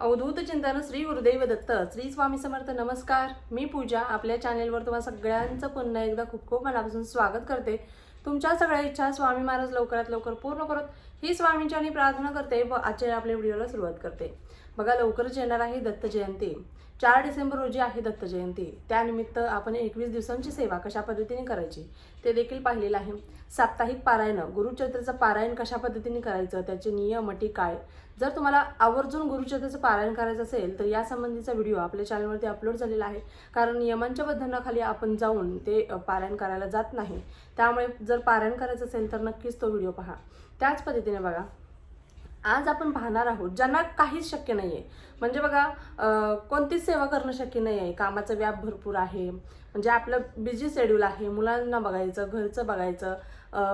अवधूत चिंतन श्री गुरुदेव दत्त श्री स्वामी समर्थ नमस्कार. मी पूजा आपल्या चॅनेलवर तुम्हाला सगळ्यांचं पुन्हा एकदा खूप खूप मनापासून स्वागत करते. तुमच्या सगळ्या इच्छा स्वामी महाराज लवकरात लवकर पूर्ण करत. ही स्वामींची आणि प्रार्थना करते व आजच्या आपल्या व्हिडिओला सुरुवात करते. बघा लवकरच येणार आहे दत्त जयंती. चार डिसेंबर रोजी आहे दत्त जयंती. त्यानिमित्त आपण एकवीस दिवसांची सेवा कशा पद्धतीने करायची ते देखील पाहिलेलं आहे. साप्ताहिक पारायण गुरुचरित्राचं पारायण कशा पद्धतीने करायचं त्याचे नियम अटी काय? जर तुम्हाला आवर्जून गुरुचरित्राचं पारायण करायचं असेल तर या संबंधीचा व्हिडिओ आपल्या चॅनलवरती अपलोड झालेला आहे. कारण नियमांच्या बंधनाखाली आपण जाऊन ते पारायण करायला जात नाही. त्यामुळे जर पारायण करायचं असेल तर नक्कीच तो व्हिडिओ पहा. त्याच पद्धतीने बघा. आज आपण पाहणार आहोत ज्यांना काहीच शक्य नाही आहे म्हणजे बघा कोणतीच सेवा करणं शक्य नाही आहे कामाचा व्याप भरपूर आहे. म्हणजे आपलं बिझी शेड्यूल आहे. मुलांना बघायचं घरचं बघायचं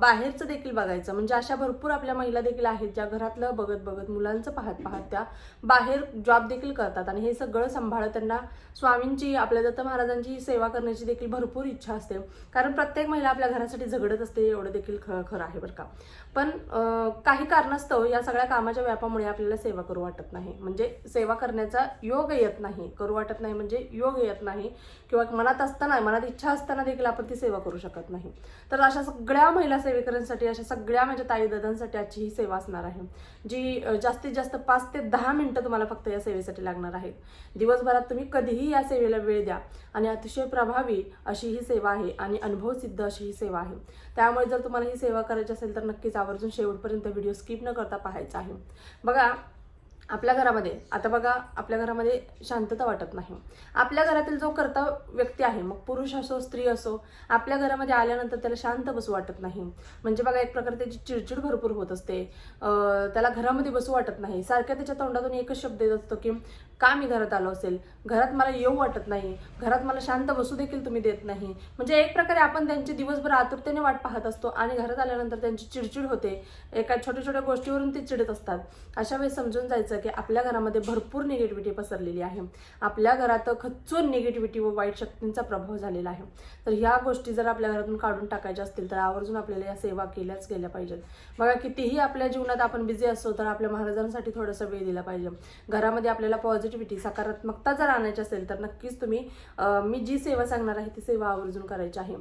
बाहेरचं देखील बघायचं. म्हणजे अशा भरपूर आपल्या महिला देखील आहेत ज्या घरातलं बघत बघत मुलांचं पाहत पाहत त्या बाहेर जॉब देखील करतात. आणि हे सगळं सांभाळत त्यांना स्वामींची आपल्या दत्त महाराजांची सेवा करण्याची देखील भरपूर इच्छा असते. कारण प्रत्येक महिला आपल्या घरासाठी झगडत असते एवढं देखील ख खरं आहे बरं का. पण काही कारणास्तव या सगळ्या कामाच्या व्यापामुळे आपल्याला सेवा करू वाटत नाही. म्हणजे सेवा करण्याचा योग येत नाही. करू वाटत नाही म्हणजे योग येत नाही. किंवा मनात असताना मनात इच्छा असताना देखील आपण ती सेवा करू शकत नाही. तर अशा सगळ्या महिला सेवेकरांसाठी अशा सगळ्या माझ्या ताई दादांसाठी आजची ही सेवा असणार आहे. जी जास्तीत जास्त पाच ते दहा मिनटं तुम्हाला फक्त या सेवेसाठी लागणार आहेत. दिवसभरात तुम्ही कधीही या सेवेला वेळ द्या. आणि अतिशय प्रभावी अशी ही सेवा आहे. आणि अनुभवसिद्ध अशी ही सेवा आहे. त्यामुळे जर तुम्हाला ही सेवा करायची असेल तर नक्कीच आवर्जून शेवटपर्यंत व्हिडिओ स्किप न करता पाहायचा आहे. बघा आपल्या घरामध्ये. आता बघा आपल्या घरामध्ये शांतता वाटत नाही. आपल्या घरातील जो कर्ता व्यक्ती आहे मग पुरुष असो स्त्री असो आपल्या घरामध्ये आल्यानंतर त्याला शांत बसू वाटत नाही. म्हणजे बघा एक प्रकारे त्याची चिडचिड भरपूर होत असते. त्याला घरामध्ये बसू वाटत नाही. सारख्या त्याच्या तोंडातून एकच शब्द येत असतो की का मी घरात आलो असेल? घरात मला येऊ वाटत नाही. घरात मला शांत बसू देखील तुम्ही देत नाही. म्हणजे एक प्रकारे आपण त्यांची दिवसभर आतुरतेने वाट पाहत असतो आणि घरात आल्यानंतर त्यांची चिडचिड होते. एका छोट्या छोट्या गोष्टीवरून ते चिडत असतात. अशा वेळेस समजून जायचं की आपल्या घरामध्ये भरपूर निगेटिव्हिटी पसरलेली आहे. आपल्या घरात खच्चून निगेटिव्हिटी व वाईट शक्तींचा प्रभाव झालेला आहे. तर ह्या गोष्टी जर आपल्या घरातून काढून टाकायच्या असतील तर आवर्जून आपल्याला या सेवा केल्याच गेल्या पाहिजेत. बघा कितीही आपल्या जीवनात आपण बिझी असतो तर आपल्या महाराजांसाठी थोडासा वेळ दिला पाहिजे. घरामध्ये आपल्याला पॉझिटिव्हिटी सकारात्मकता जर आणायची असेल तर नक्कीच तुम्ही मी जी सेवा सांगणार आहे ती सेवा आवर्जून करायची आहे.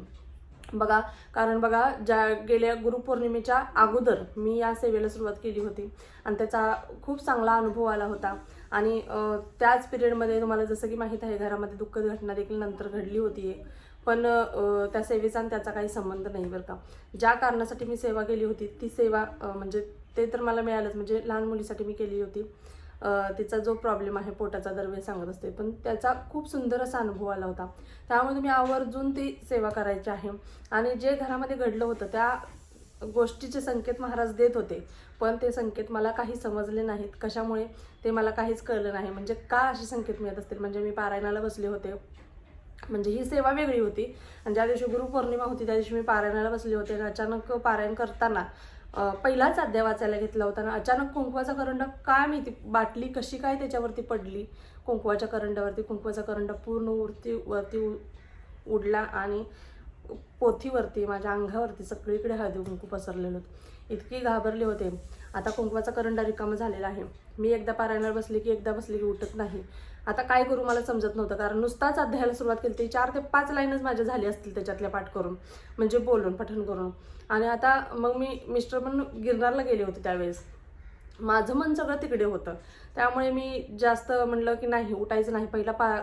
बघा कारण बघा ज्या गेल्या गुरुपौर्णिमेच्या अगोदर मी या सेवेला सुरुवात केली होती आणि त्याचा खूप चांगला अनुभव आला होता. आणि त्याच पिरियडमध्ये तुम्हाला जसं की माहीत आहे घरामध्ये दुःखद घटना देखील नंतर घडली होती. पण त्या सेवेचा आणि त्याचा काही संबंध नाही बरं का. ज्या कारणासाठी मी सेवा केली होती ती सेवा म्हणजे ते तर मला मिळालंच. म्हणजे लहान मुलीसाठी मी केली होती. तिचा जो प्रॉब्लेम आहे पोटाचा दरवेळेस सांगत असते. पण त्याचा खूप सुंदर असा अनुभव आला होता. त्यामुळे तुम्ही आवर्जून ती सेवा करायची आहे. आणि जे घरामध्ये घडलं होतं त्या गोष्टीचे संकेत महाराज देत होते. पण ते संकेत मला काही समजले नाहीत. कशामुळे ते मला काहीच कळलं नाही. म्हणजे का असे संकेत मिळत असतील? म्हणजे मी पारायणाला बसले होते. म्हणजे ही सेवा वेगळी होती. आणि ज्या दिवशी गुरुपौर्णिमा होती त्या दिवशी मी पारायणाला बसले होते. आणि अचानक पारायण करताना पहिलाच अध्याय वाचायला घेतला होता आणि अचानक कुंकवाचा करंड काय माहिती बाटली कशी काय त्याच्यावरती पडली. कुंकवाच्या करंडावरती कुंकवाचा करंड पूर्ण उडती वरती उ- उडला आणि पोथीवरती माझ्या अंगावरती सगळीकडे हळदी कुंकू पसरलेलं होतं. इतकी घाबरले होते. आता कुंकवाचा करंडा रिकामा झालेला आहे. मी एकदा पारायणार बसली की एकदा बसली की उठत नाही. आता काय करू मला समजत नव्हतं कारण नुसताच अध्यायाला सुरुवात केली ती चार ते पाच लाईनच माझ्या झाली असतील त्याच्यातल्या पाठ करून. म्हणजे बोलून पठण करून. आणि आता मग मी मिस्टर पण गिरनारला गेले होते त्यावेळेस. माझं मन सगळं तिकडे होतं. त्यामुळे मी जास्त म्हणलं की नाही उठायचं नाही. पहिला पा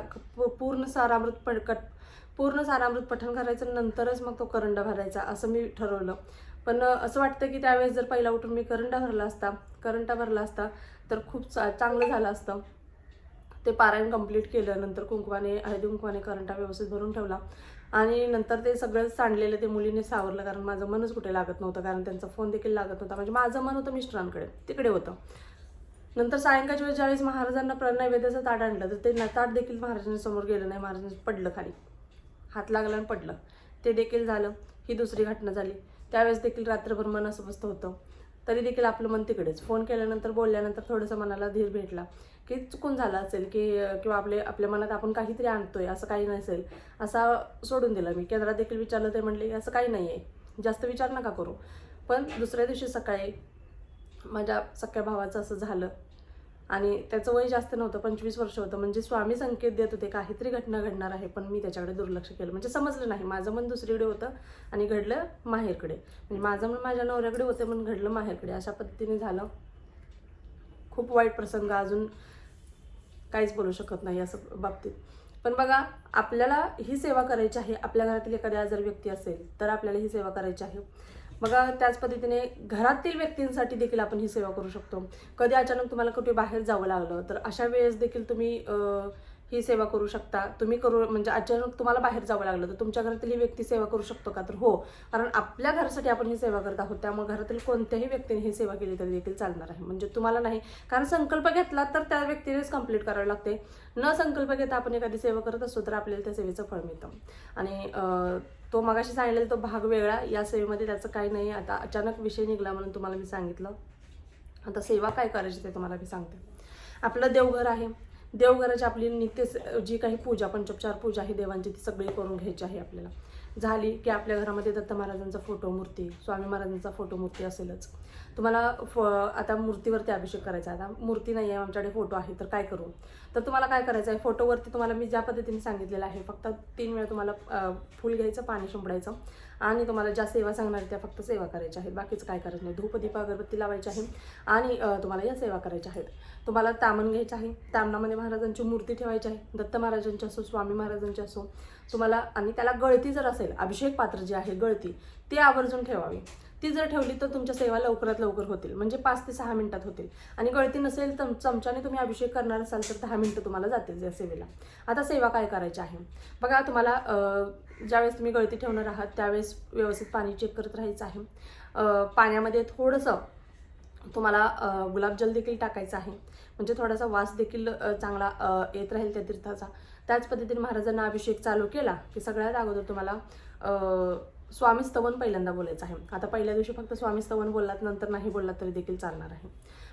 पूर्ण सारामृत पड कट पूर्ण सारामृत पठण करायचं नंतरच मग तो करंडा भरायचा असं मी ठरवलं. पण असं वाटतं की त्यावेळेस जर पहिला उठून मी करंडा भरला असता करंटा भरला असता तर खूप चा चांगलं झालं असतं. ते पारायण कंप्लीट केलं नंतर कुंकवाने हळदी कुंकवाने करंटा व्यवस्थित भरून ठेवला. आणि नंतर ते सगळं सांडलेलं ते मुलीने सावरलं कारण माझं मनच कुठे लागत नव्हतं कारण त्यांचा फोन देखील लागत नव्हता. म्हणजे माझं मन होतं मिस्टरांकडे तिकडे होतं. नंतर सायंकाळच्या वेळेस ज्यावेळेस महाराजांना प्रणय नैवेद्याचं ताट आणलं तर ते ताट देखील महाराजांसमोर गेलं नाही महाराजांनी पडलं खाली. हात लागला आणि पडलं. ते देखील झालं. ही दुसरी घटना झाली. त्यावेळेस देखील रात्रभर मन अस्वस्थ होतं. तरी देखील आपलं मन तिकडेच. फोन केल्यानंतर बोलल्यानंतर थोडंसं मनाला धीर भेटला की चुकून झालं असेल की किंवा आपले आपल्या मनात आपण काहीतरी आणतोय असं काही नसेल. असा सोडून दिला मी. केंद्रात देखील विचारलं ते म्हणले असं काही नाही आहे जास्त विचार नका करू. पण दुसऱ्या दिवशी सकाळी माझ्या सख्या भावाचं असं झालं. आणि त्याचं वय जास्त नव्हतं पंचवीस वर्ष होतं. म्हणजे स्वामी संकेत देत होते काहीतरी घटना घडणार आहे पण मी त्याच्याकडे दुर्लक्ष केलं. म्हणजे समजलं नाही. माझं मन दुसरीकडे होतं आणि घडलं माहेरकडे. म्हणजे माझं मन माझ्या नवऱ्याकडे होतं पण घडलं माहेरकडे. अशा पद्धतीने झालं. खूप वाईट प्रसंग अजून काहीच बोलू शकत नाही असं बाबतीत. पण बघा आपल्याला ही सेवा करायची आहे. आपल्या घरातील एखादी आजार व्यक्ती असेल तर आपल्याला ही सेवा करायची आहे. मग त्याच पद्धतीने घरातील व्यक्तींसाठी देखील आपण ही सेवा करू शकतो. कधी अचानक तुम्हाला कुठे बाहेर जावं लागलं तर अशा वेळेस देखील तुम्ही ही सेवा करू शकता. तुम्ही करू म्हणजे अचानक तुम्हाला बाहेर जावं लागलं तर तुमच्या घरातील ही व्यक्ती सेवा करू शकतो का? तर हो. कारण आपल्या घरासाठी आपण ही सेवा करत आहोत त्यामुळे घरातील कोणत्याही व्यक्तीने ही सेवा केली तरी देखील चालणार आहे. म्हणजे तुम्हाला नाही. कारण संकल्प घेतला तर त्या व्यक्तीनेच कंप्लीट करावे लागते. न संकल्प घेता आपण एखादी सेवा करत असतो तर आपल्याला त्या सेवेचं फळ मिळतं. आणि तो मगाशी सांगितलेला तो भाग वेगळा. या सेवेमध्ये त्याचं काही नाही. आता अचानक विषय निघाला म्हणून तुम्हाला मी सांगितलं. आता सेवा काय करायची ते तुम्हाला मी सांगते. आपलं देवघर आहे. देवघराची आपली नित्य जी काही पूजा पंचोपचार पूजा आहे देवांची ती सगळी करून घ्यायची आहे आपल्याला. झाली की आपल्या घरामध्ये दत्त महाराजांचा फोटो मूर्ती स्वामी महाराजांचा फोटो मूर्ती असेलच. तुम्हाला फ आता मूर्तीवरती अभिषेक करायचा आहे. आता मूर्ती नाही आहे आमच्याकडे फोटो आहे तर काय करू? तर तुम्हाला काय करायचं आहे? फोटोवरती तुम्हाला मी ज्या पद्धतीने सांगितलेलं आहे फक्त तीन वेळा तुम्हाला फूल घ्यायचं पाणी शिंपडायचं. आणि तुम्हाला ज्या सेवा सांगणार त्या फक्त सेवा करायच्या आहेत. बाकीचं काय करायचं नाही. धूप दीप अगरबत्ती लावायची आहे आणि तुम्हाला या सेवा करायच्या आहेत. तुम्हाला तामण घ्यायचं आहे. तामणामध्ये महाराजांची मूर्ती ठेवायची आहे. दत्त महाराजांची असो स्वामी महाराजांची असो तुम्हाला आणि त्याला गळती जर असेल अभिषेक पात्र जे आहे गळती ती आवर्जून ठेवावी. ती जर ठेवली तर तुमच्या सेवा लवकरात लवकर होतील. म्हणजे पाच ते सहा मिनिटात होतील. आणि गळती नसेल तर चमच्याने तुम्ही अभिषेक करणार असाल तर दहा मिनटं तुम्हाला जातील या सेवेला. आता सेवा काय करायची आहे? बघा तुम्हाला ज्यावेळेस तुम्ही गळती ठेवणार आहात त्यावेळेस व्यवस्थित पाणी चेक करत राहायचं आहे. पाण्यामध्ये थोडंसं तुम्हाला गुलाबजल देखील टाकायचं आहे. म्हणजे थोडासा वास देखील चांगला येत राहील त्या तीर्थाचा. त्याच पद्धतीने महाराजांना अभिषेक चालू केला की सगळ्यात अगोदर तुम्हाला स्वामी स्तवन पहिल्यांदा बोलायचं आहे. आता पहिल्या दिवशी फक्त स्वामी स्तवन बोललात नंतर नाही बोललात तरी देखील चालणार आहे.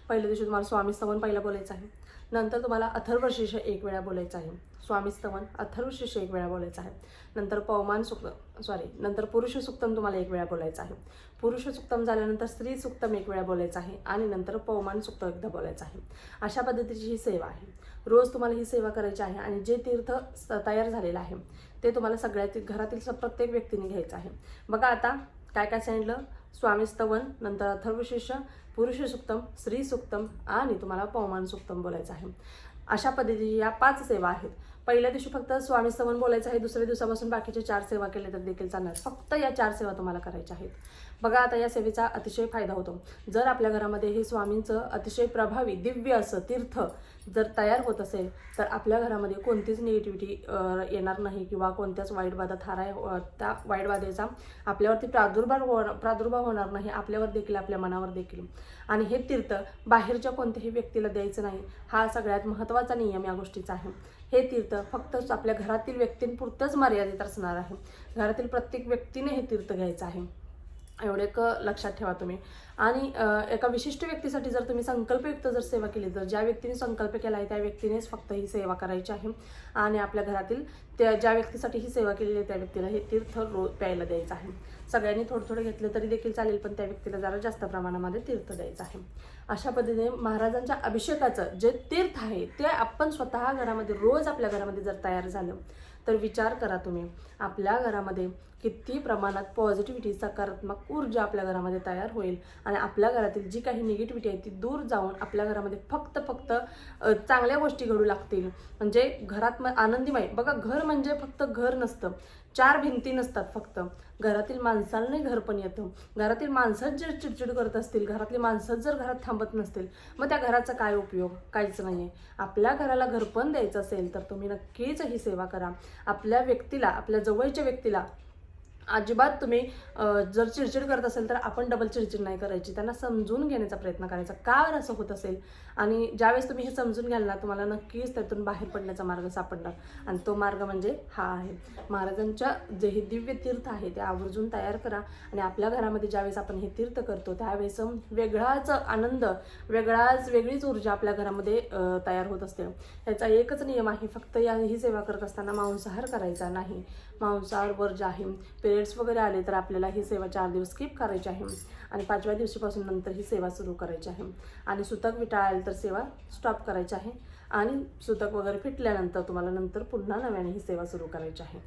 पहिल्या दिवशी तुम्हाला स्वामी स्तवन पहिला बोलायचं आहे. नंतर तुम्हाला अथर्वशीर्ष एक वेळा बोलायचं आहे. स्वामी स्तवन अथर्वशीर्ष एक वेळा बोलायचं आहे. नंतर पवमान सुक्त सॉरी नंतर पुरुष सुक्तम तुम्हाला एक वेळा बोलायचं आहे. पुरुष सुक्तम झाल्यानंतर स्त्री सुक्तम एक वेळा बोलायचं आहे आणि नंतर पवमान सुक्त एकदा बोलायचं आहे. अशा पद्धतीची ही सेवा आहे. रोज तुम्हाला ही सेवा करायची आहे आणि जे तीर्थ तयार झालेलं आहे ते तुम्हाला सगळ्यात घरातील प्रत्येक व्यक्तीने घ्यायचं आहे. बघा आता काय काय सांगितलं? स्वामी स्तवन नंतर अथर्वशिष पुरुष सुक्तम स्त्री सुक्तम आणि तुम्हाला पवमान सुक्तम बोलायचं आहे. अशा पद्धतीची या पाच सेवा आहेत. पहिल्या दिवशी फक्त स्वामी स्तवन बोलायचं आहे दुसऱ्या दिवसापासून बाकीचे चार सेवा केले तर देखील चालणार. फक्त या चार सेवा तुम्हाला करायच्या आहेत. बघा आता या सेवेचा अतिशय फायदा होतो. जर आपल्या घरामध्ये हे स्वामींचं अतिशय प्रभावी दिव्य असं तीर्थ जर तयार होत असेल तर आपल्या घरामध्ये कोणतीच निगेटिव्हिटी येणार नाही किंवा कोणत्याच वाईट बाधा थाराय त्या वाईट बाधेचा आपल्यावरती प्रादुर्भाव हो प्रादुर्भाव होणार नाही आपल्यावर देखील आपल्या मनावर देखील. आणि हे तीर्थ बाहेरच्या कोणत्याही व्यक्तीला द्यायचं नाही हा सगळ्यात महत्त्वाचा नियम या गोष्टीचा आहे. हे तीर्थ फक्त आपल्या घरातील व्यक्तींपुरतंच मर्यादित असणार आहे. घरातील प्रत्येक व्यक्तीने हे तीर्थ घ्यायचं आहे. एवढे एक लक्षात ठेवा तुम्ही. आणि एका विशिष्ट व्यक्तीसाठी जर तुम्ही संकल्पयुक्त जर सेवा केली तर ज्या व्यक्तीने संकल्प केला आहे त्या व्यक्तीनेच फक्त ही सेवा करायची आहे. आणि आपल्या घरातील त्या ज्या व्यक्तीसाठी ही सेवा केलेली आहे त्या व्यक्तीला हे तीर्थ रोज प्यायला द्यायचं आहे. सगळ्यांनी थोडं थोडं घेतलं तरी देखील चालेल पण त्या व्यक्तीला जरा जास्त प्रमाणामध्ये तीर्थ द्यायचं आहे. अशा पद्धतीने महाराजांच्या अभिषेकाचं जे तीर्थ आहे ते आपण स्वतः घरामध्ये रोज आपल्या घरामध्ये जर तयार झालं तर विचार करा तुम्ही. आपल्या घरामध्ये किती प्रमाणात पॉझिटिव्हिटी सकारात्मक ऊर्जा आपल्या घरामध्ये तयार होईल. आणि आपल्या घरातील जी काही निगेटिव्हिटी आहे ती दूर जाऊन आपल्या घरामध्ये फक्त फक्त चांगल्या गोष्टी घडू लागतील. म्हणजे घरात म- आनंदीमय. बघा घर म्हणजे फक्त घर नसतं. चार भिंती नसतात फक्त. घरातील माणसांनाही घर पण येतं. घरातील माणसंच जर चिडचिड करत असतील घरातली माणसंच जर घरात थांबत नसतील मग त्या घराचा काय उपयोग? काहीच नाही आहे आपल्या घराला घरपण द्यायचं असेल तर तुम्ही नक्कीच ही सेवा करा. आपल्या व्यक्तीला आपल्या जवळच्या व्यक्तीला अजिबात तुम्ही जर चिडचिड करत असेल तर आपण डबल चिडचिड नाही करायची. त्यांना समजून घेण्याचा प्रयत्न करायचा. का बरं असं होत असेल? आणि ज्यावेळेस तुम्ही हे समजून घ्याल ना तुम्हाला नक्कीच त्यातून बाहेर पडण्याचा मार्ग सापडणार. आणि तो मार्ग म्हणजे हा आहे. महाराजांच्या जे हे दिव्य तीर्थ आहे ते आवर्जून तयार करा. आणि आपल्या घरामध्ये ज्यावेळेस आपण हे तीर्थ करतो त्यावेळेस वेगळाच आनंद वेगळाच वेगळीच ऊर्जा आपल्या घरामध्ये तयार होत असते. याचा एकच नियम आहे फक्त या ही सेवा करत असताना मांसाहार करायचा नाही. मांसाहार वर्ज आहे पिरियड्स वगैरे आले तर आपल्याला ही सेवा चार दिवस स्किप करायची आहे. आणि पाचव्या दिवशीपासून नंतर ही सेवा सुरू करायची आहे. आणि सुतक विटाळाल तर सेवा स्टॉप करायची आहे. आणि सुतक वगैरे फिटल्यानंतर तुम्हाला नंतर पुन्हा नव्याने ही सेवा सुरू करायची आहे.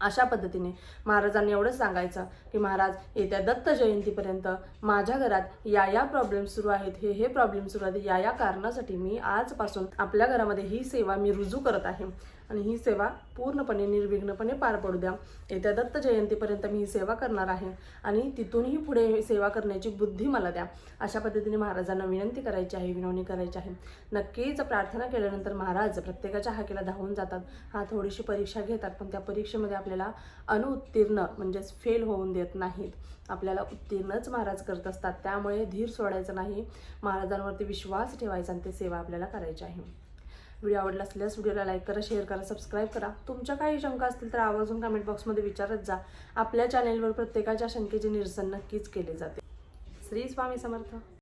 अशा पद्धतीने महाराजांनी एवढंच सांगायचं की महाराज येत्या दत्त जयंतीपर्यंत माझ्या घरात या या प्रॉब्लेम सुरू आहेत हे हे प्रॉब्लेम सुरू आहेत या या कारणासाठी मी आजपासून आपल्या घरामध्ये ही सेवा मी रुजू करत आहे. आणि ही सेवा पूर्णपणे निर्विघ्नपणे पार पडू द्या. येत्या दत्त जयंतीपर्यंत मी ही सेवा करणार आहे आणि तिथूनही पुढे सेवा करण्याची बुद्धी मला द्या. अशा पद्धतीने महाराजांना विनंती करायची आहे विनवणी करायची आहे. नक्कीच प्रार्थना केल्यानंतर महाराज प्रत्येकाच्या हाकेला धावून जातात. हा थोडीशी परीक्षा घेतात पण त्या परीक्षेमध्ये आपल्याला अनुत्तीर्ण म्हणजेच फेल होऊन देत नाहीत. आपल्याला उत्तीर्णच महाराज करत असतात. त्यामुळे धीर सोडायचं नाही. महाराजांवरती विश्वास ठेवायचा आणि ते सेवा आपल्याला करायची आहे. व्हिडिओ आवडला असल्यास व्हिडिओला लाईक करा शेअर करा सबस्क्राईब करा. तुमच्या काही शंका असतील तर आवर्जून कमेंट बॉक्समध्ये विचारत जा. आपल्या चॅनेलवर प्रत्येकाच्या शंकेचे निरसन नक्कीच केले जाते. श्री स्वामी समर्थ.